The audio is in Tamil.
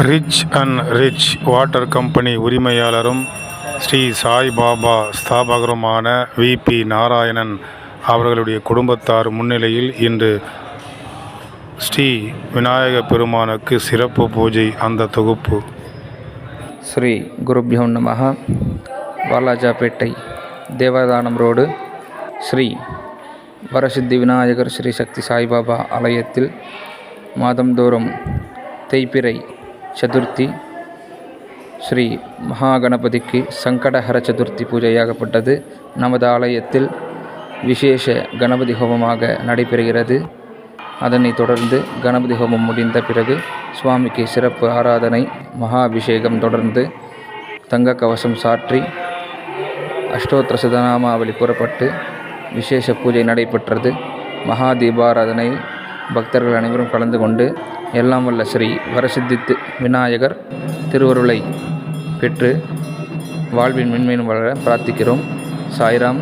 Rich and rich water company உரிமையாளரும் Sri Saibaba ஸ்தாபகருமான வி பி நாராயணன் அவர்களுடைய குடும்பத்தார் முன்னிலையில் இன்று ஸ்ரீ விநாயக பெருமானுக்கு சிறப்பு பூஜை அந்த தொகுப்பு. ஸ்ரீ குருபியோ நமக வாலாஜாபேட்டை தேவதானம் ரோடு ஸ்ரீ வரசித்தி விநாயகர் ஸ்ரீ சக்தி சாய்பாபா ஆலயத்தில் மாதந்தோறும் தேய்பிறை சதுர்த்தி. ஸ்ரீ மகாகணபதிக்கு சங்கடஹர சதுர்த்தி பூஜையாகப்பட்டது. நமது ஆலயத்தில் விசேஷ கணபதி ஹோமமாக நடைபெறுகிறது. அதனைத் தொடர்ந்து கணபதி ஹோமம் முடிந்த பிறகு சுவாமிக்கு சிறப்பு ஆராதனை மகா அபிஷேகம் தொடர்ந்து தங்க கவசம் சாற்றி அஷ்டோத்திர சுதநாமாவளி கூறப்பட்டு விசேஷ பூஜை நடைபெற்றது. மகா தீபாராதனை பக்தர்கள் அனைவரும் கலந்து கொண்டு எல்லாம் வல்ல ஸ்ரீ வரசித்தித்து விநாயகர் திருவருளை பெற்று வாழ்வின் மென்மேலும் வளர பிரார்த்திக்கிறோம். சாய்ராம்.